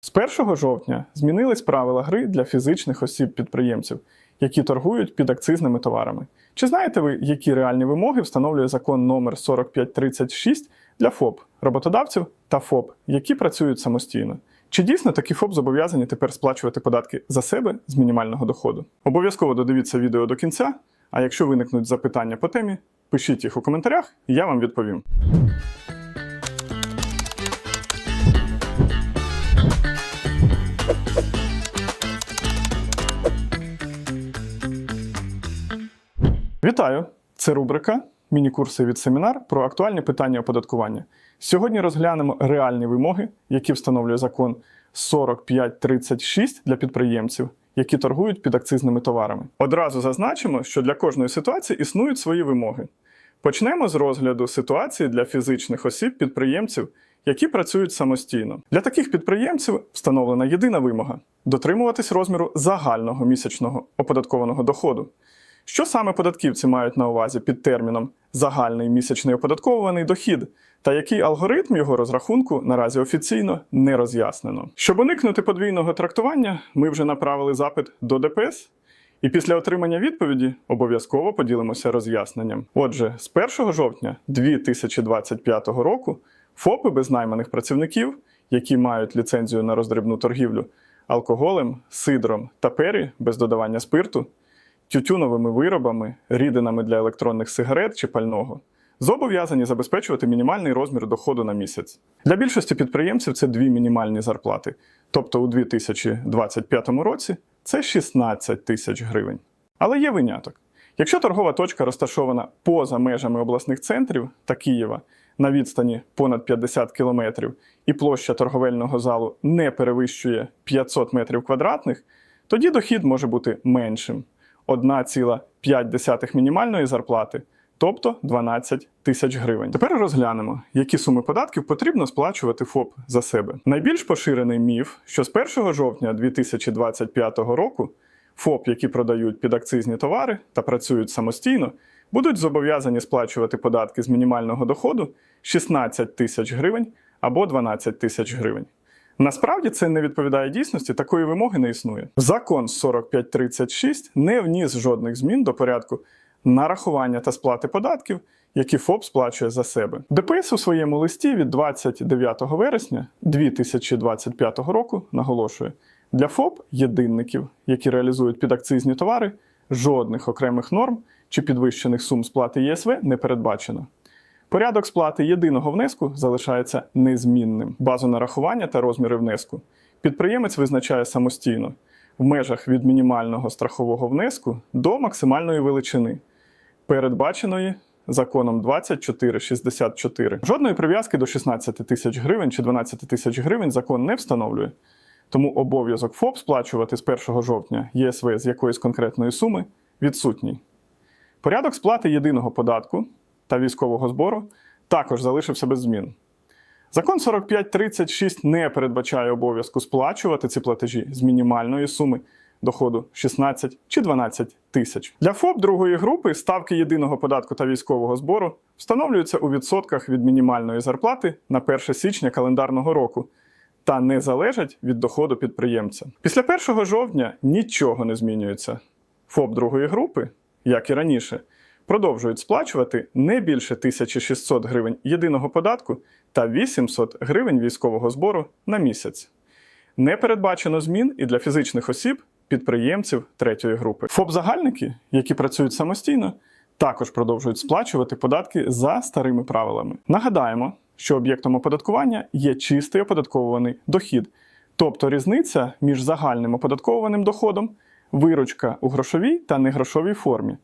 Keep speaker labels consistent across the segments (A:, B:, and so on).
A: З 1 жовтня змінились правила гри для фізичних осіб-підприємців, які торгують підакцизними товарами. Чи знаєте ви, які реальні вимоги встановлює закон номер 4536 для ФОП, роботодавців та ФОП, які працюють самостійно? Чи дійсно такі ФОП зобов'язані тепер сплачувати податки за себе з мінімального доходу? Обов'язково додивіться відео до кінця. А якщо виникнуть запитання по темі, пишіть їх у коментарях, і я вам відповім. Вітаю! Це рубрика Міні-курси від семінар про актуальні питання оподаткування. Сьогодні розглянемо реальні вимоги, які встановлює закон 4536 для підприємців, які торгують підакцизними товарами. Одразу зазначимо, що для кожної ситуації існують свої вимоги. Почнемо з розгляду ситуації для фізичних осіб-підприємців, які працюють самостійно. Для таких підприємців встановлена єдина вимога дотримуватись розміру загального місячного оподаткованого доходу. Що саме податківці мають на увазі під терміном загальний місячний оподаткований дохід, та який алгоритм його розрахунку наразі офіційно не роз'яснено. Щоб уникнути подвійного трактування, ми вже направили запит до ДПС. І після отримання відповіді обов'язково поділимося роз'ясненням. Отже, з 1 жовтня 2025 року ФОПи без найманих працівників, які мають ліцензію на роздрібну торгівлю алкоголем, сидром та пері без додавання спирту, тютюновими виробами, рідинами для електронних сигарет чи пального, зобов'язані забезпечувати мінімальний розмір доходу на місяць. Для більшості підприємців це дві мінімальні зарплати, тобто у 2025 році це 16 тисяч гривень. Але є виняток. Якщо торгова точка розташована поза межами обласних центрів та Києва на відстані понад 50 кілометрів і площа торговельного залу не перевищує 500 метрів квадратних, тоді дохід може бути меншим 1,5 мінімальної зарплати, тобто 12 тисяч гривень. Тепер розглянемо, які суми податків потрібно сплачувати ФОП за себе. Найбільш поширений міф, що з 1 жовтня 2025 року ФОП, які продають підакцизні товари та працюють самостійно, будуть зобов'язані сплачувати податки з мінімального доходу 16 тисяч гривень або 12 тисяч гривень. Насправді це не відповідає дійсності, такої вимоги не існує. Закон 4536 не вніс жодних змін до порядку нарахування та сплати податків, які ФОП сплачує за себе. ДПС у своєму листі від 29 вересня 2025 року наголошує, для ФОП єдинників, які реалізують підакцизні товари, жодних окремих норм чи підвищених сум сплати ЄСВ не передбачено. Порядок сплати єдиного внеску залишається незмінним. Базу нарахування та розміри внеску підприємець визначає самостійно в межах від мінімального страхового внеску до максимальної величини, передбаченої законом 2464. Жодної прив'язки до 16 тисяч гривень чи 12 тисяч гривень закон не встановлює. Тому обов'язок ФОП сплачувати з 1 жовтня ЄСВ з якоїсь конкретної суми відсутній. Порядок сплати єдиного податку та військового збору також залишився без змін. Закон 4536 не передбачає обов'язку сплачувати ці платежі з мінімальної суми доходу 16 чи 12 тисяч. Для ФОП другої групи ставки єдиного податку та військового збору встановлюються у відсотках від мінімальної зарплати на 1 січня календарного року та не залежать від доходу підприємця. Після 1 жовтня нічого не змінюється. ФОП другої групи, як і раніше, продовжують сплачувати не більше 1600 гривень єдиного податку та 800 гривень військового збору на місяць. Не передбачено змін і для фізичних осіб, підприємців третьої групи. ФОП-загальники, які працюють самостійно, також продовжують сплачувати податки за старими правилами. Нагадаємо, що об'єктом оподаткування є чистий оподатковуваний дохід, тобто різниця між загальним оподаткованим доходом, виручка у грошовій та негрошовій формі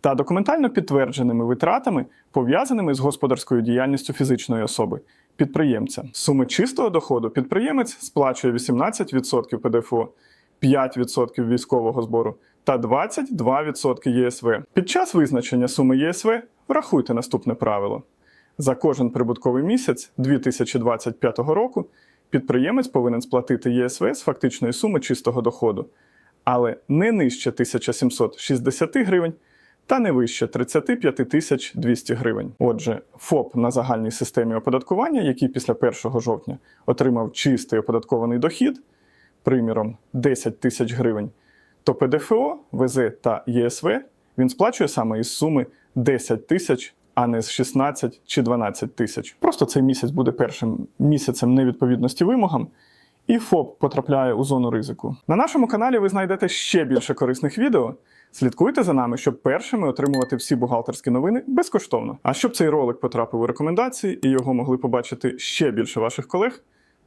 A: та документально підтвердженими витратами, пов'язаними з господарською діяльністю фізичної особи, підприємця. Суми чистого доходу підприємець сплачує 18% ПДФО, 5% військового збору та 22% ЄСВ. Під час визначення суми ЄСВ врахуйте наступне правило. За кожен прибутковий місяць 2025 року підприємець повинен сплатити ЄСВ з фактичної суми чистого доходу, але не нижче 1760 гривень та не вище 35 тисяч 200 гривень. Отже, ФОП на загальній системі оподаткування, який після 1 жовтня отримав чистий оподаткований дохід, приміром 10 тисяч гривень, то ПДФО, ВЗ та ЄСВ він сплачує саме із суми 10 тисяч, а не з 16 чи 12 тисяч. Просто цей місяць буде першим місяцем невідповідності вимогам. І ФОП потрапляє у зону ризику. На нашому каналі ви знайдете ще більше корисних відео. Слідкуйте за нами, щоб першими отримувати всі бухгалтерські новини безкоштовно. А щоб цей ролик потрапив у рекомендації і його могли побачити ще більше ваших колег,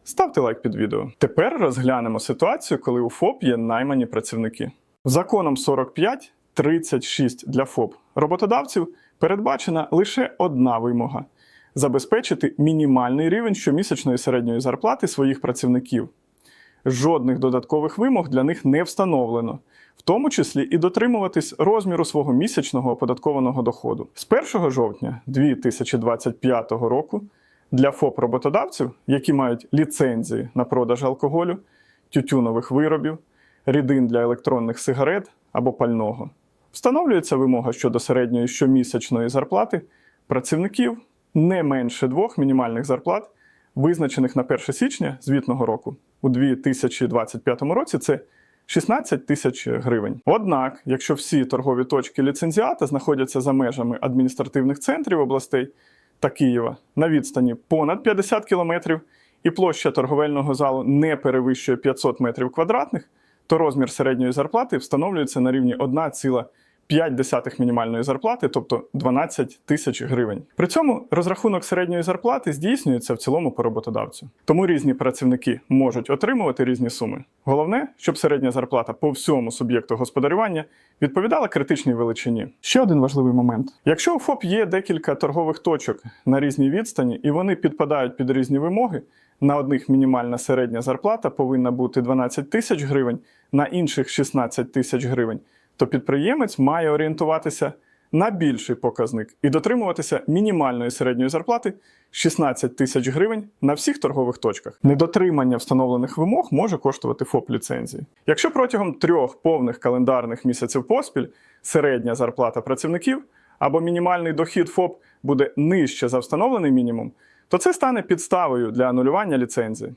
A: ставте лайк під відео. Тепер розглянемо ситуацію, коли у ФОП є наймані працівники. Законом 45 36 для ФОП роботодавців передбачена лише одна вимога забезпечити мінімальний рівень щомісячної середньої зарплати своїх працівників. Жодних додаткових вимог для них не встановлено, в тому числі і дотримуватись розміру свого місячного оподаткованого доходу. З 1 жовтня 2025 року для ФОП роботодавців, які мають ліцензії на продаж алкоголю, тютюнових виробів, рідин для електронних сигарет або пального, встановлюється вимога щодо середньої щомісячної зарплати працівників не менше двох мінімальних зарплат, визначених на 1 січня звітного року у 2025 році. Це 16 тисяч гривень. Однак, якщо всі торгові точки ліцензіата знаходяться за межами адміністративних центрів областей та Києва на відстані понад 50 кілометрів, і площа торговельного залу не перевищує 500 метрів квадратних, то розмір середньої зарплати встановлюється на рівні 1,5 мінімальної зарплати, тобто 12 тисяч гривень. При цьому розрахунок середньої зарплати здійснюється в цілому по роботодавцю. Тому різні працівники можуть отримувати різні суми. Головне, щоб середня зарплата по всьому суб'єкту господарювання відповідала критичній величині. Ще один важливий момент: якщо у ФОП є декілька торгових точок на різній відстані, і вони підпадають під різні вимоги. На одних мінімальна середня зарплата повинна бути 12 тисяч гривень, на інших 16 тисяч гривень, то підприємець має орієнтуватися на більший показник і дотримуватися мінімальної середньої зарплати 16 тисяч гривень на всіх торгових точках. Недотримання встановлених вимог може коштувати ФОП ліцензії. Якщо протягом трьох повних календарних місяців поспіль середня зарплата працівників або мінімальний дохід ФОП буде нижче за встановлений мінімум, то це стане підставою для анулювання ліцензії.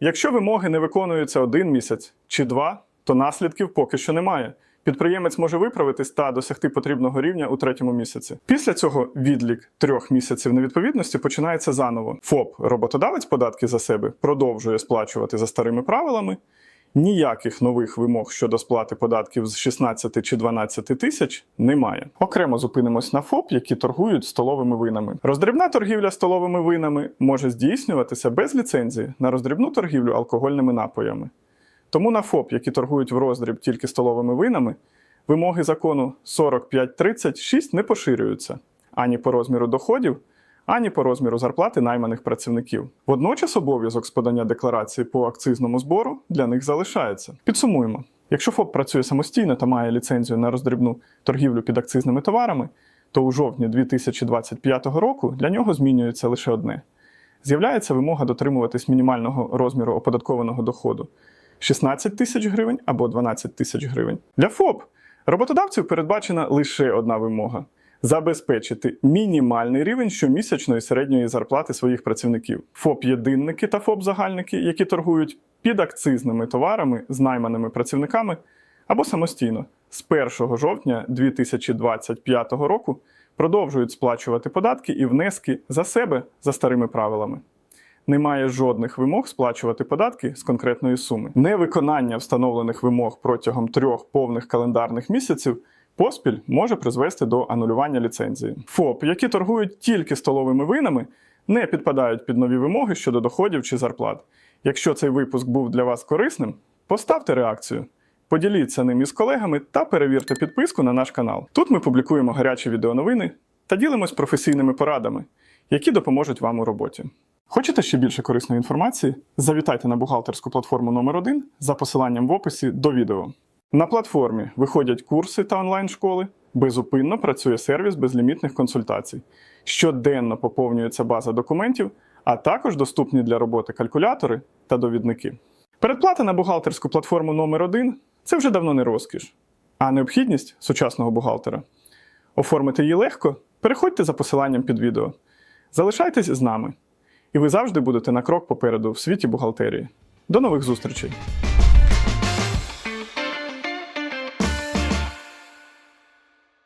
A: Якщо вимоги не виконуються один місяць чи два, то наслідків поки що немає. Підприємець може виправитись та досягти потрібного рівня у третьому місяці. Після цього відлік трьох місяців невідповідності починається заново. ФОП, роботодавець податки за себе, продовжує сплачувати за старими правилами. Ніяких нових вимог щодо сплати податків з 16 чи 12 тисяч немає. Окремо зупинимось на ФОП, які торгують столовими винами. Роздрібна торгівля столовими винами може здійснюватися без ліцензії на роздрібну торгівлю алкогольними напоями. Тому на ФОП, які торгують в роздріб тільки столовими винами, вимоги закону 4536 не поширюються ані по розміру доходів, ані по розміру зарплати найманих працівників. Водночас обов'язок з подання декларації по акцизному збору для них залишається. Підсумуємо: якщо ФОП працює самостійно та має ліцензію на роздрібну торгівлю під акцизними товарами, то у жовтні 2025 року для нього змінюється лише одне: з'являється вимога дотримуватись мінімального розміру оподаткованого доходу. 16 тисяч гривень або 12 тисяч гривень. Для ФОП роботодавців передбачена лише одна вимога забезпечити мінімальний рівень щомісячної середньої зарплати своїх працівників. ФОП-єдинники та ФОП-загальники, які торгують під акцизними товарами з найманими працівниками або самостійно з 1 жовтня 2025 року продовжують сплачувати податки і внески за себе за старими правилами немає жодних вимог сплачувати податки з конкретної суми. Невиконання встановлених вимог протягом трьох повних календарних місяців поспіль може призвести до анулювання ліцензії. ФОП, які торгують тільки столовими винами, не підпадають під нові вимоги щодо доходів чи зарплат. Якщо цей випуск був для вас корисним, поставте реакцію. Поділіться ним із колегами та перевірте підписку на наш канал. Тут ми публікуємо гарячі відеоновини та ділимось професійними порадами, які допоможуть вам у роботі. Хочете ще більше корисної інформації? Завітайте на бухгалтерську платформу номер 1 за посиланням в описі до відео. На платформі виходять курси та онлайн-школи, безупинно працює сервіс безлімітних консультацій. Щоденно поповнюється база документів, а також доступні для роботи калькулятори та довідники. Передплата на бухгалтерську платформу номер 1 це вже давно не розкіш, а необхідність сучасного бухгалтера. Оформити її легко? Переходьте за посиланням під відео. Залишайтесь з нами, і ви завжди будете на крок попереду в світі бухгалтерії. До нових зустрічей!